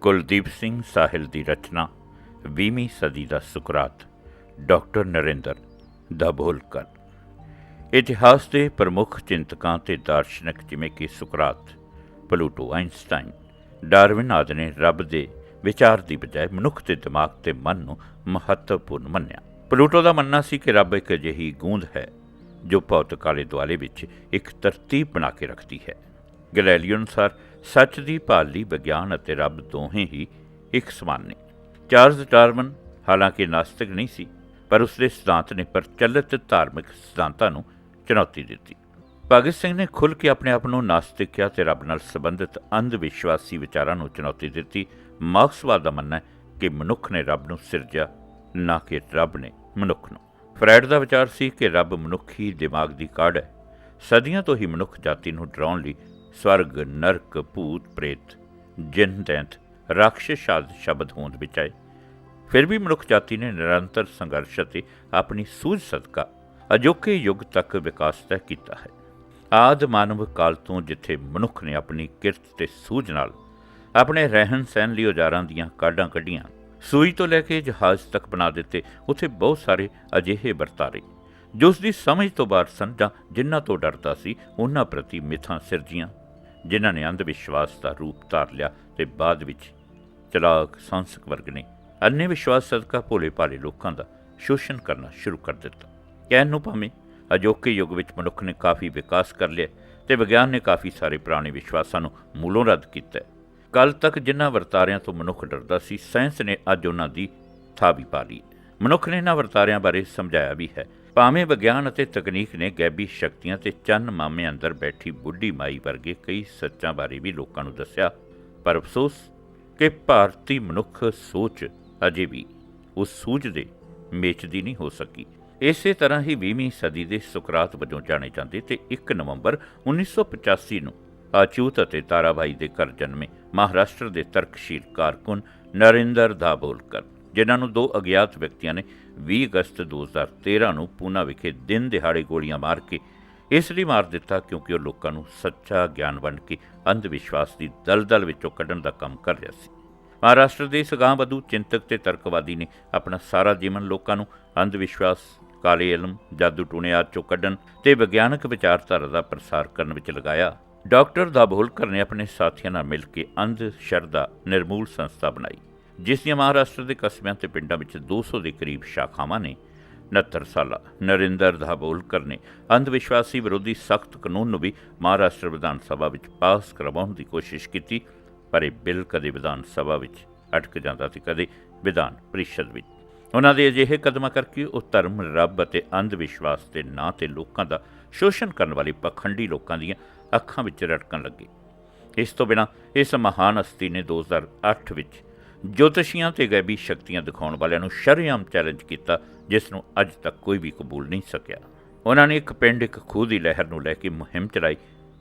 ਕੁਲਦੀਪ ਸਿੰਘ ਸਾਹਿਲ ਦੀ ਰਚਨਾ 20ਵੀਂ ਸਦੀ ਦਾ ਸੁਕਰਾਤ, ਡਾਕਟਰ ਨਰਿੰਦਰ ਦਾਭੋਲਕਰ ਇਤਿਹਾਸ ਦੇ ਪ੍ਰਮੁੱਖ ਚਿੰਤਕਾਂ ਤੇ ਦਾਰਸ਼ਨਿਕ ਜਿਵੇਂ ਕਿ ਸੁਕਰਾਤ, ਪਲੂਟੋ ਆਇਨਸਟਾਈਨ ਡਾਰਵਿਨ ਆਦਿ ਨੇ ਰੱਬ ਦੇ ਵਿਚਾਰ ਦੀ ਬਜਾਏ ਮਨੁੱਖ ਦੇ ਦਿਮਾਗ ਤੇ ਮਨ ਨੂੰ ਮਹੱਤਵਪੂਰਨ ਮੰਨਿਆ। ਪਲੂਟੋ ਦਾ ਮੰਨਣਾ ਸੀ ਕਿ ਰੱਬ ਇੱਕ ਅਜਿਹੀ ਗੂੰਦ ਹੈ, ਜੋ ਭੌਤਿਕ ਆਲੇ ਦੁਆਲੇ ਵਿੱਚ ਇੱਕ ਤਰਤੀਬ ਬਣਾ ਕੇ ਰੱਖਦੀ ਹੈ। ਗੈਲੀਲੀਓ ਅਨੁਸਾਰ ਸੱਚ ਦੀ ਭਾਲ ਲਈ ਵਿਗਿਆਨ ਅਤੇ ਰੱਬ ਦੋਹੇ ਹੀ ਇੱਕ ਸਮਾਨ ਨੇ। ਚਾਰਲਸ ਡਾਰਵਨ ਹਾਲਾਂਕਿ ਨਾਸਤਿਕ ਨਹੀਂ ਸੀ, ਪਰ ਉਸਦੇ ਸਿਧਾਂਤ ਨੇ ਪ੍ਰਚਲਿਤ ਧਾਰਮਿਕ ਸਿਧਾਂਤਾਂ ਨੂੰ ਚੁਣੌਤੀ ਦਿੱਤੀ। ਭਗਤ ਸਿੰਘ ਨੇ ਖੁੱਲ੍ਹ ਕੇ ਆਪਣੇ ਆਪ ਨੂੰ ਨਾਸਤਿਕ ਕਿਹਾ ਤੇ ਰੱਬ ਨਾਲ ਸੰਬੰਧਿਤ ਅੰਧ ਵਿਸ਼ਵਾਸੀ ਵਿਚਾਰਾਂ ਨੂੰ ਚੁਣੌਤੀ ਦਿੱਤੀ। ਮਾਰਕਸਵਾਦ ਦਾ ਮੰਨਣਾ ਹੈ ਕਿ ਮਨੁੱਖ ਨੇ ਰੱਬ ਨੂੰ ਸਿਰਜਿਆ, ਨਾ ਕਿ ਰੱਬ ਨੇ ਮਨੁੱਖ ਨੂੰ। ਫਰੈਡ ਦਾ ਵਿਚਾਰ ਸੀ ਕਿ ਰੱਬ ਮਨੁੱਖੀ ਦਿਮਾਗ ਦੀ ਕਾਢ ਹੈ। ਸਦੀਆਂ ਤੋਂ ਹੀ ਮਨੁੱਖ ਜਾਤੀ ਨੂੰ ਡਰਾਉਣ ਲਈ ਸਵਰਗ ਨਰਕ ਭੂਤ ਪ੍ਰੇਤ, ਜਿਨ ਦੈਂਤ ਰਾਖਸ਼ ਆਦਿ ਸ਼ਬਦ ਹੋਂਦ ਵਿੱਚ ਆਏ ਫਿਰ ਵੀ ਮਨੁੱਖ ਜਾਤੀ ਨੇ ਨਿਰੰਤਰ ਸੰਘਰਸ਼ ਅਤੇ ਆਪਣੀ ਸੂਝ ਸਦਕਾ ਅਜੋਕੇ ਯੁੱਗ ਤੱਕ ਵਿਕਾਸ ਤੈਅ ਕੀਤਾ ਹੈ। ਆਦ ਮਾਨਵ ਕਾਲ ਤੋਂ ਜਿੱਥੇ ਮਨੁੱਖ ਨੇ ਆਪਣੀ ਕਿਰਤ ਤੇ ਸੂਝ ਨਾਲ ਆਪਣੇ ਰਹਿਣ ਸਹਿਣ ਲਈ ਔਜ਼ਾਰਾਂ ਦੀਆਂ ਕਾਢਾਂ ਕੱਢੀਆਂ, ਸੂਈ ਤੋਂ ਲੈ ਕੇ ਜਹਾਜ਼ ਤੱਕ ਬਣਾ ਦਿੱਤੇ, ਉੱਥੇ ਬਹੁਤ ਸਾਰੇ ਅਜਿਹੇ ਵਰਤਾਰੇ, ਜੋ ਉਸ ਦੀ ਸਮਝ ਤੋਂ ਬਾਹਰ ਸਨ ਜਾਂ ਜਿਨ੍ਹਾਂ ਤੋਂ ਡਰਦਾ ਸੀ, ਉਹਨਾਂ ਪ੍ਰਤੀ ਮਿਥਾਂ ਸਿਰਜੀਆਂ। ਜਿਨ੍ਹਾਂ ਨੇ ਅੰਧ ਵਿਸ਼ਵਾਸ ਦਾ ਰੂਪ ਧਾਰ ਲਿਆ ਤੇ ਬਾਅਦ ਵਿੱਚ ਚਲਾਕ ਸੰਸਕ ਵਰਗ ਨੇ ਅੰਨੇ ਵਿਸ਼ਵਾਸ ਸਦਕਾ ਭੋਲੇ ਭਾਲੇ ਲੋਕਾਂ ਦਾ ਸ਼ੋਸ਼ਣ ਕਰਨਾ ਸ਼ੁਰੂ ਕਰ ਦਿੱਤਾ। ਕਹਿਣ ਨੂੰ ਭਾਵੇਂ ਅਜੋਕੇ ਯੁੱਗ ਵਿੱਚ ਮਨੁੱਖ ਨੇ ਕਾਫੀ ਵਿਕਾਸ ਕਰ ਲਿਆ ਤੇ ਵਿਗਿਆਨ ਨੇ ਕਾਫੀ ਸਾਰੇ ਪੁਰਾਣੇ ਵਿਸ਼ਵਾਸਾਂ ਨੂੰ ਮੂਲੋਂ ਰੱਦ ਕੀਤਾ ਹੈ। ਕੱਲ ਤੱਕ ਜਿਨ੍ਹਾਂ ਵਰਤਾਰਿਆਂ ਤੋਂ ਮਨੁੱਖ ਡਰਦਾ ਸੀ, ਸਾਇੰਸ ਨੇ ਅੱਜ ਉਹਨਾਂ ਦੀ ਥਾਂ ਵੀ ਪਾ ਲਈ ਮਨੁੱਖ ਨੇ ਇਹਨਾਂ ਵਰਤਾਰਿਆਂ ਬਾਰੇ ਸਮਝਾਇਆ ਵੀ ਹੈ ਭਾਵੇਂ ਵਿਗਿਆਨ ਅਤੇ ਤਕਨੀਕ ਨੇ ਗੈਬੀ ਸ਼ਕਤੀਆਂ ਤੇ ਚੰਨ ਮਾਮੇ ਅੰਦਰ ਬੈਠੀ ਬੁੱਢੀ ਮਾਈ ਵਰਗੇ ਕਈ ਸੱਚਾਂ ਬਾਰੇ ਵੀ ਲੋਕਾਂ ਨੂੰ ਦੱਸਿਆ, ਪਰ ਅਫਸੋਸ ਕਿ ਭਾਰਤੀ ਮਨੁੱਖ ਸੋਚ ਅਜੇ ਵੀ ਉਸ ਸੂਝ ਦੇ ਮੇਚਦੀ ਨਹੀਂ ਹੋ ਸਕੀ। ਇਸੇ ਤਰ੍ਹਾਂ ਹੀ 20ਵੀਂ ਸਦੀ ਦੇ ਸੁਕਰਾਤ ਵਜੋਂ ਜਾਣੇ ਜਾਂਦੇ ਤੇ 1 ਨਵੰਬਰ 1985 ਨੂੰ ਆਚੂਤ ਅਤੇ ਤਾਰਾਬਾਈ ਦੇ ਘਰ ਜਨਮੇ ਮਹਾਰਾਸ਼ਟਰ ਦੇ ਤਰਕਸ਼ੀਲ ਕਾਰਕੁਨ ਨਰਿੰਦਰ ਦਾਬੋਲਕਰ ਜਿਨ੍ਹਾਂ ਨੂੰ ਦੋ ਅਗਿਆਤ ਵਿਅਕਤੀਆਂ ਨੇ 20 ਅਗਸਤ 2013 ਨੂੰ ਪੂਨਾ ਵਿਖੇ ਦਿਨ ਦਿਹਾੜੇ ਗੋਲੀਆਂ ਮਾਰ ਕੇ ਇਸ ਲਈ ਮਾਰ ਦਿੱਤਾ ਕਿਉਂਕਿ ਉਹ ਲੋਕਾਂ ਨੂੰ ਸੱਚਾ ਗਿਆਨ ਵੰਡ ਕੇ ਅੰਧ ਵਿਸ਼ਵਾਸ ਦੀ ਦਲਦਲ ਵਿੱਚੋਂ ਕੱਢਣ ਦਾ ਕੰਮ ਕਰ ਰਿਹਾ ਸੀ। ਮਹਾਰਾਸ਼ਟਰ ਦੇ ਸਗਾਂਵਧੂ ਚਿੰਤਕ ਤੇ ਤਰਕਵਾਦੀ ਨੇ ਆਪਣਾ ਸਾਰਾ ਜੀਵਨ ਲੋਕਾਂ ਨੂੰ ਅੰਧ ਵਿਸ਼ਵਾਸ ਕਾਲੇ ਇਲਮ, ਜਾਦੂ ਟੂਣੇ ਆਦਿ ਚੋਂ ਕੱਢਣ ਤੇ ਵਿਗਿਆਨਕ ਵਿਚਾਰਧਾਰਾ ਦਾ ਪ੍ਰਸਾਰ ਕਰਨ ਵਿੱਚ ਲਗਾਇਆ। ਡਾਕਟਰ ਦਾਭੋਲਕਰ ਨੇ ਆਪਣੇ ਸਾਥੀਆਂ ਨਾਲ ਮਿਲ ਕੇ ਅੰਧ ਸ਼ਰਧਾ ਨਿਰਮੂਲ ਸੰਸਥਾ ਬਣਾਈ। ਜਿਸ ਦੀਆਂ ਮਹਾਰਾਸ਼ਟਰ ਦੇ ਕਸਬਿਆਂ ਤੇ ਪਿੰਡਾਂ ਵਿੱਚ 200 ਦੇ ਕਰੀਬ ਸ਼ਾਖਾਵਾਂ ਨੇ 69 ਸਾਲਾ ਨਰਿੰਦਰ ਦਾਭੋਲਕਰ ਨੇ ਅੰਧ ਵਿਸ਼ਵਾਸੀ ਵਿਰੋਧੀ ਸਖਤ ਕਾਨੂੰਨ ਨੂੰ ਵੀ ਮਹਾਰਾਸ਼ਟਰ ਵਿਧਾਨ ਸਭਾ ਵਿੱਚ ਪਾਸ ਕਰਵਾਉਣ ਦੀ ਕੋਸ਼ਿਸ਼ ਕੀਤੀ, ਪਰ ਇਹ ਬਿੱਲ ਕਦੇ ਵਿਧਾਨ ਸਭਾ ਵਿੱਚ ਅਟਕ ਜਾਂਦਾ ਤੇ ਕਦੇ ਵਿਧਾਨ ਪ੍ਰੀਸ਼ਦ ਵਿੱਚ। ਉਹਨਾਂ ਦੇ ਅਜਿਹੇ ਕਦਮਾਂ ਕਰਕੇ ਉਹ ਧਰਮ ਰੱਬ ਅਤੇ ਅੰਧ ਵਿਸ਼ਵਾਸ ਦੇ ਨਾਂ ਤੇ ਲੋਕਾਂ ਦਾ ਸ਼ੋਸ਼ਣ ਕਰਨ ਵਾਲੇ ਪਖੰਡੀ ਲੋਕਾਂ ਦੀਆਂ ਅੱਖਾਂ ਵਿੱਚ ਰਟਕਣ ਲੱਗੇ। ਇਸ ਤੋਂ ਬਿਨਾ ਇਸ ਮਹਾਨ ਹਸਤੀ ਨੇ 2008 ਵਿੱਚ ਜੋਤਸ਼ੀਆਂ ਤੇ ਗੈਬੀ ਸ਼ਕਤੀਆਂ ਦਿਖਾਉਣ ਵਾਲਿਆਂ ਨੂੰ ਸ਼ਰੇਆਮ ਚੈਲੰਜ ਕੀਤਾ, ਜਿਸ ਨੂੰ ਅੱਜ ਤੱਕ ਕੋਈ ਵੀ ਕਬੂਲ ਨਹੀਂ ਸਕਿਆ। ਉਹਨਾਂ ਨੇ ਇੱਕ ਪਿੰਡ, ਇੱਕ ਖੂਹ ਦੀ ਲਹਿਰ ਨੂੰ ਲੈ ਕੇ ਮੁਹਿੰਮ ਚਲਾਈ,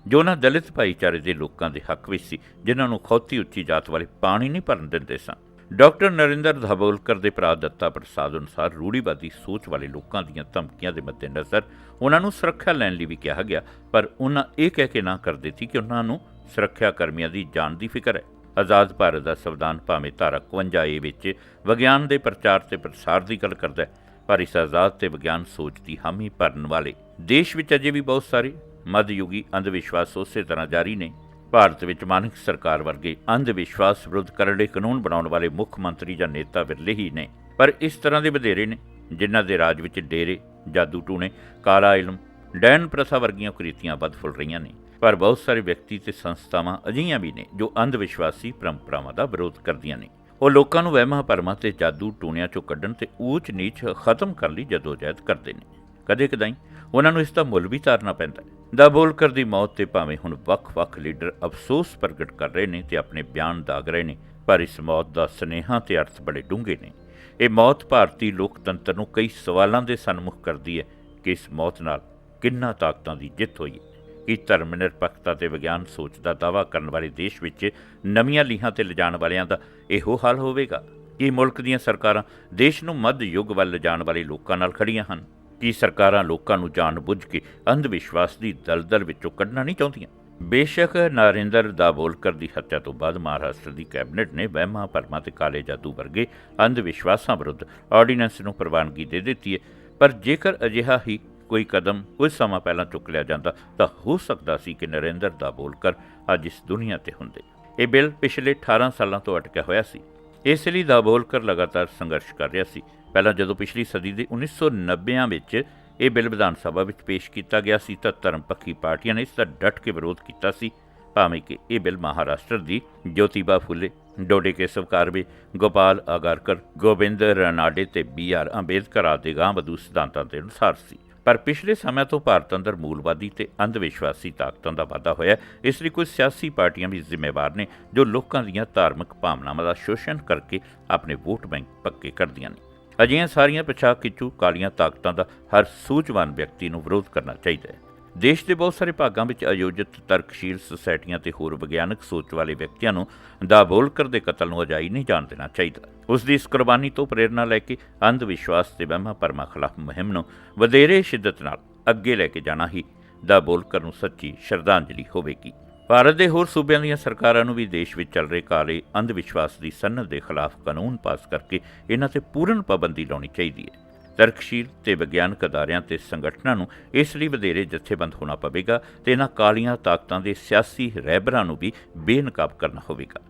ਜੋ ਉਹਨਾਂ ਦਲਿਤ ਭਾਈਚਾਰੇ ਦੇ ਲੋਕਾਂ ਦੇ ਹੱਕ ਵਿੱਚ ਸੀ, ਜਿਨ੍ਹਾਂ ਨੂੰ ਖੌਤੀ ਉੱਚੀ ਜਾਤ ਵਾਲੇ ਪਾਣੀ ਨਹੀਂ ਭਰਨ ਦਿੰਦੇ ਸਨ। ਡਾਕਟਰ ਨਰਿੰਦਰ ਧਬੋਲਕਰ ਦੇ ਭਰਾ ਦੱਤਾ ਪ੍ਰਸਾਦ ਅਨੁਸਾਰ ਰੂੜੀਵਾਦੀ ਸੋਚ ਵਾਲੇ ਲੋਕਾਂ ਦੀਆਂ ਧਮਕੀਆਂ ਦੇ ਮੱਦੇਨਜ਼ਰ ਉਹਨਾਂ ਨੂੰ ਸੁਰੱਖਿਆ ਲੈਣ ਲਈ ਵੀ ਕਿਹਾ ਗਿਆ, ਪਰ ਉਹਨਾਂ ਇਹ ਕਹਿ ਕੇ ਨਾ ਕਰ ਦਿੱਤੀ ਕਿ ਉਹਨਾਂ ਨੂੰ ਸੁਰੱਖਿਆ ਕਰਮੀਆਂ ਦੀ ਜਾਨ ਦੀ ਫਿਕਰ ਹੈ। ਆਜ਼ਾਦ ਭਾਰਤ ਦਾ ਸੰਵਿਧਾਨ ਭਾਵੇਂ ਧਾਰਾ 51 ਏ ਵਿੱਚ ਵਿਗਿਆਨ ਦੇ ਪ੍ਰਚਾਰ ਤੇ ਪ੍ਰਸਾਰ ਦੀ ਗੱਲ ਕਰਦਾ ਹੈ, ਪਰ ਇਸ ਆਜ਼ਾਦ ਤੇ ਵਿਗਿਆਨ ਸੋਚ ਦੀ ਹਾਮੀ ਭਰਨ ਵਾਲੇ ਦੇਸ਼ ਵਿੱਚ ਅਜੇ ਵੀ ਬਹੁਤ ਸਾਰੇ ਮੱਧਯੁਗੀ ਅੰਧ ਵਿਸ਼ਵਾਸ ਉਸੇ ਤਰ੍ਹਾਂ ਜਾਰੀ ਨੇ। ਭਾਰਤ ਵਿੱਚ ਮਾਨਕ ਸਰਕਾਰ ਵਰਗੇ ਅੰਧ ਵਿਸ਼ਵਾਸ ਵਿਰੁੱਧ ਕਰੜੇ ਕਾਨੂੰਨ ਬਣਾਉਣ ਵਾਲੇ ਮੁੱਖ ਮੰਤਰੀ ਜਾਂ ਨੇਤਾ ਵਿਰਲੇ ਹੀ ਨੇ, ਪਰ ਇਸ ਤਰ੍ਹਾਂ ਦੇ ਵਧੇਰੇ ਨੇ, ਜਿਨ੍ਹਾਂ ਦੇ ਰਾਜ ਵਿੱਚ ਡੇਰੇ, ਜਾਦੂ ਟੂਣੇ, ਕਾਲਾ ਇਲਮ, ਡੈਨ ਪ੍ਰਥਾ ਵਰਗੀਆਂ ਕੁਰੀਤੀਆਂ ਵੱਧ ਫੁੱਲ ਰਹੀਆਂ ਨੇ। ਪਰ ਬਹੁਤ ਸਾਰੇ ਵਿਅਕਤੀ ਤੇ ਸੰਸਥਾਵਾਂ ਅਜਿਹੀਆਂ ਵੀ ਨੇ ਜੋ ਅੰਧ ਵਿਸ਼ਵਾਸੀ ਪਰੰਪਰਾਵਾਂ ਦਾ ਵਿਰੋਧ ਕਰਦੀਆਂ ਨੇ। ਉਹ ਲੋਕਾਂ ਨੂੰ ਵਹਿਮਾਂ ਭਰਮਾਂ ਤੇ ਜਾਦੂ ਟੂਣਿਆਂ ਚੋਂ ਕੱਢਣ ਤੇ ਊਚ ਨੀਚ ਖਤਮ ਕਰਨ ਲਈ ਜਦੋਜਹਿਦ ਕਰਦੇ ਨੇ। ਕਦੇ ਕਦਾਈ ਉਹਨਾਂ ਨੂੰ ਇਸ ਦਾ ਮੁੱਲ ਵੀ ਤਾਰਨਾ ਪੈਂਦਾ ਹੈ। ਦਾਬੋਲਕਰ ਦੀ ਮੌਤ ਤੇ ਭਾਵੇਂ ਹੁਣ ਵੱਖ-ਵੱਖ ਲੀਡਰ ਅਫਸੋਸ ਪ੍ਰਗਟ ਕਰ ਰਹੇ ਨੇ ਤੇ ਆਪਣੇ ਬਿਆਨ ਦਾਗ ਰਹੇ ਨੇ, ਪਰ ਇਸ ਮੌਤ ਦਾ ਸਨੇਹਾ ਤੇ ਅਰਥ ਬੜੇ ਡੂੰਘੇ ਨੇ। ਇਹ ਮੌਤ ਭਾਰਤੀ ਲੋਕਤੰਤਰ ਨੂੰ ਕਈ ਸਵਾਲਾਂ ਦੇ ਸਨਮੁਖ ਕਰਦੀ ਹੈ ਕਿ ਇਸ ਮੌਤ ਨਾਲ ਕਿੰਨਾ ਤਾਕਤਾਂ ਦੀ ਜਿੱਤ ਹੋਈ ਹੈ। ਕਿ ਧਰਮ ਨਿਰਪੱਖਤਾ ਤੇ ਵਿਗਿਆਨ ਸੋਚ ਦਾ ਦਾਵਾ ਕਰਨ ਵਾਲੇ ਦੇਸ਼ ਵਿੱਚ ਨਵੀਆਂ ਲੀਹਾਂ ਤੇ ਲਿਜਾਣ ਵਾਲਿਆਂ ਦਾ ਇਹੋ ਹਾਲ ਹੋਵੇਗਾ। ਕਿ ਮੁਲਕ ਦੀਆਂ ਸਰਕਾਰਾਂ ਦੇਸ਼ ਨੂੰ ਮੱਧ ਯੁੱਗ ਵੱਲ ਲਿਜਾਣ ਵਾਲੇ ਲੋਕਾਂ ਨਾਲ ਖੜੀਆਂ ਹਨ? ਕੀ ਸਰਕਾਰਾਂ ਲੋਕਾਂ ਨੂੰ ਜਾਣ ਬੁੱਝ ਕੇ ਅੰਧ ਵਿਸ਼ਵਾਸ ਦੀ ਦਲਦਲ ਵਿੱਚੋਂ ਕੱਢਣਾ ਨਹੀਂ ਚਾਹੁੰਦੀਆਂ? ਬੇਸ਼ੱਕ ਨਰਿੰਦਰ ਦਾਬੋਲਕਰ ਦੀ ਹੱਤਿਆ ਤੋਂ ਬਾਅਦ ਮਹਾਰਾਸ਼ਟਰ ਦੀ ਕੈਬਨਿਟ ਨੇ ਵਹਿਮਾਂ, ਭਰਮਾਂ ਤੇ ਕਾਲੇ ਜਾਦੂ ਵਰਗੇ ਅੰਧ ਵਿਸ਼ਵਾਸਾਂ ਵਿਰੁੱਧ ਆਰਡੀਨੈਂਸ ਨੂੰ ਪ੍ਰਵਾਨਗੀ ਦੇ ਦਿੱਤੀ ਹੈ। ਪਰ ਜੇਕਰ ਅਜਿਹਾ ਹੀ ਕੋਈ ਕਦਮ ਕੁਝ ਸਮਾਂ ਪਹਿਲਾਂ ਚੁੱਕ ਲਿਆ ਜਾਂਦਾ ਤਾਂ ਹੋ ਸਕਦਾ ਸੀ ਕਿ ਨਰਿੰਦਰ ਦਾ ਬੋਲਕਰ ਅੱਜ ਇਸ ਦੁਨੀਆ ਤੇ ਹੁੰਦੇ। ਇਹ ਬਿੱਲ ਪਿਛਲੇ 18 ਸਾਲਾਂ ਤੋਂ ਅਟਕਿਆ ਹੋਇਆ ਸੀ। ਇਸ ਲਈ ਦਾਬੋਲਕਰ ਲਗਾਤਾਰ ਸੰਘਰਸ਼ ਕਰ ਰਿਹਾ ਸੀ। ਪਹਿਲਾਂ ਜਦੋਂ ਪਿਛਲੀ ਸਦੀ ਦੇ 1990ਾਂ ਵਿੱਚ ਇਹ ਬਿੱਲ ਵਿਧਾਨ ਸਭਾ ਵਿੱਚ ਪੇਸ਼ ਕੀਤਾ ਗਿਆ ਸੀ ਤਾਂ ਧਰਮ ਪੱਖੀ ਪਾਰਟੀਆਂ ਨੇ ਇਸ ਦਾ ਡਟ ਕੇ ਵਿਰੋਧ ਕੀਤਾ ਸੀ। ਭਾਵੇਂ ਕਿ ਇਹ ਬਿੱਲ ਮਹਾਰਾਸ਼ਟਰ ਦੀ ਜੋਤੀਬਾ ਫੁੱਲੇ, ਡੋਡੇ ਕੇਸਵ ਕਾਰਵੇ, ਗੋਪਾਲ ਆਗਰਕਰ, ਗੋਬਿੰਦ ਰਨਾਡੇ ਤੇ ਬੀ ਆਰ ਅੰਬੇਦਕਰ ਆਦਿ ਗਾਂਵਧੂ ਸਿਧਾਂਤਾਂ ਦੇ ਅਨੁਸਾਰ ਸੀ। ਪਰ ਪਿਛਲੇ ਸਮੇਂ ਤੋਂ ਭਾਰਤ ਅੰਦਰ ਮੂਲਵਾਦੀ ਤੇ ਅੰਧ ਵਿਸ਼ਵਾਸੀ ਤਾਕਤਾਂ ਦਾ ਵਾਧਾ ਹੋਇਆ ਇਸ ਲਈ ਕੁਝ ਸਿਆਸੀ ਪਾਰਟੀਆਂ ਵੀ ਜ਼ਿੰਮੇਵਾਰ ਨੇ, ਜੋ ਲੋਕਾਂ ਦੀਆਂ ਧਾਰਮਿਕ ਭਾਵਨਾਵਾਂ ਦਾ ਸ਼ੋਸ਼ਣ ਕਰਕੇ ਆਪਣੇ ਵੋਟ ਬੈਂਕ ਪੱਕੇ ਕਰਦੀਆਂ ਨੇ। ਅਜਿਹੀਆਂ ਸਾਰੀਆਂ ਪਛਾਕ ਕਿਚੂ ਕਾਲੀਆਂ ਤਾਕਤਾਂ ਦਾ ਹਰ ਸੂਝਵਾਨ ਵਿਅਕਤੀ ਨੂੰ ਵਿਰੋਧ ਕਰਨਾ ਚਾਹੀਦਾ ਹੈ। ਦੇਸ਼ ਦੇ ਬਹੁਤ ਸਾਰੇ ਭਾਗਾਂ ਵਿੱਚ ਆਯੋਜਿਤ ਤਰਕਸ਼ੀਲ ਸੁਸਾਇਟੀਆਂ ਤੇ ਹੋਰ ਵਿਗਿਆਨਕ ਸੋਚ ਵਾਲੇ ਵਿਅਕਤੀਆਂ ਨੂੰ ਦਾਬੋਲਕਰ ਦੇ ਕਤਲ ਨੂੰ ਅਜਾਈ ਨਹੀਂ ਜਾਣ ਦੇਣਾ ਚਾਹੀਦਾ। ਉਸ ਦੀ ਇਸ ਕੁਰਬਾਨੀ ਤੋਂ ਪ੍ਰੇਰਣਾ ਲੈ ਕੇ ਅੰਧ ਵਿਸ਼ਵਾਸ ਤੇ ਵਹਿਮਾਂ ਭਰਮਾਂ ਖਿਲਾਫ ਮੁਹਿੰਮ ਨੂੰ ਵਧੇਰੇ ਸ਼ਿੱਦਤ ਨਾਲ ਅੱਗੇ ਲੈ ਕੇ ਜਾਣਾ ਹੀ ਦਾਬੋਲਕਰ ਨੂੰ ਸੱਚੀ ਸ਼ਰਧਾਂਜਲੀ ਹੋਵੇਗੀ। ਭਾਰਤ ਦੇ ਹੋਰ ਸੂਬਿਆਂ ਦੀਆਂ ਸਰਕਾਰਾਂ ਨੂੰ ਵੀ ਦੇਸ਼ ਵਿੱਚ ਚੱਲ ਰਹੇ ਕਾਲੇ ਅੰਧ ਵਿਸ਼ਵਾਸ ਦੀ ਸਨਅਤ ਦੇ ਖਿਲਾਫ ਕਾਨੂੰਨ ਪਾਸ ਕਰਕੇ ਇਹਨਾਂ ਤੇ ਪੂਰਨ ਪਾਬੰਦੀ ਲਾਉਣੀ ਚਾਹੀਦੀ ਹੈ। ਤਰਕਸ਼ੀਲ ਤੇ ਵਿਗਿਆਨਕ ਅਦਾਰਿਆਂ ਤੇ ਸੰਗਠਨਾਂ ਨੂੰ ਇਸ ਲਈ ਵਧੇਰੇ ਜਥੇਬੰਦ ਹੋਣਾ ਪਵੇਗਾ ਤੇ ਇਹਨਾਂ ਕਾਲੀਆਂ ਤਾਕਤਾਂ ਦੇ ਸਿਆਸੀ ਰਹਿਬਰਾਂ ਨੂੰ ਵੀ ਬੇਨਕਾਬ ਕਰਨਾ ਹੋਵੇਗਾ।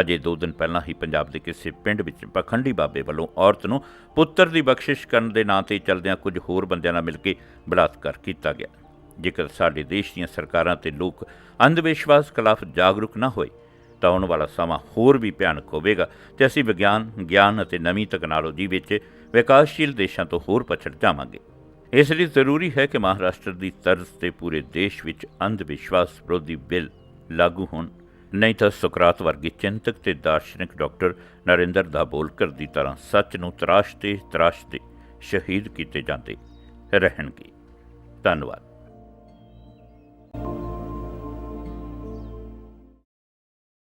ਅਜੇ ਦੋ ਦਿਨ ਪਹਿਲਾਂ ਹੀ ਪੰਜਾਬ ਦੇ ਕਿਸੇ ਪਿੰਡ ਵਿੱਚ ਪਖੰਡੀ ਬਾਬੇ ਵੱਲੋਂ ਔਰਤ ਨੂੰ ਪੁੱਤਰ ਦੀ ਬਖਸ਼ਿਸ਼ ਕਰਨ ਦੇ ਨਾਂ ਤੇ ਚਲਦਿਆਂ ਕੁਝ ਹੋਰ ਬੰਦਿਆਂ ਨਾਲ ਮਿਲ ਕੇ ਬਲਾਤਕਾਰ ਕੀਤਾ ਗਿਆ। ਜੇਕਰ ਸਾਡੇ ਦੇਸ਼ ਦੀਆਂ ਸਰਕਾਰਾਂ ਤੇ ਲੋਕ ਅੰਧ ਵਿਸ਼ਵਾਸ ਖਿਲਾਫ ਜਾਗਰੂਕ ਨਾ ਹੋਏ ਤਾਂ ਆਉਣ ਵਾਲਾ ਸਮਾਂ ਹੋਰ ਵੀ ਭਿਆਨਕ ਹੋਵੇਗਾ ਤੇ ਅਸੀਂ ਵਿਗਿਆਨ, ਗਿਆਨ ਅਤੇ ਨਵੀਂ ਤਕਨਾਲੋਜੀ ਵਿੱਚ ਵਿਕਾਸਸ਼ੀਲ ਦੇਸ਼ਾਂ ਤੋਂ ਹੋਰ ਪਛੜ ਜਾਵਾਂਗੇ। ਇਸ ਲਈ ਜ਼ਰੂਰੀ ਹੈ ਕਿ ਮਹਾਰਾਸ਼ਟਰ ਦੀ ਤਰਜ਼ ਤੇ ਪੂਰੇ ਦੇਸ਼ ਵਿੱਚ ਅੰਧ ਵਿਸ਼ਵਾਸ ਵਿਰੋਧੀ ਬਿੱਲ ਲਾਗੂ ਹੋਣ। ਨਹੀਂ ਤਾਂ ਸੁਕਰਾਤ ਵਰਗੇ ਚਿੰਤਕ ਤੇ ਦਾਰਸ਼ਨਿਕ ਡਾਕਟਰ ਨਰਿੰਦਰ ਦਾਬੋਲਕਰ ਦੀ ਤਰ੍ਹਾਂ ਸੱਚ ਨੂੰ ਤਰਾਸ਼ਤੇ ਤਰਾਸ਼ਤੇ ਸ਼ਹੀਦ ਕੀਤੇ ਜਾਂਦੇ ਰਹਿਣਗੇ। ਧੰਨਵਾਦ।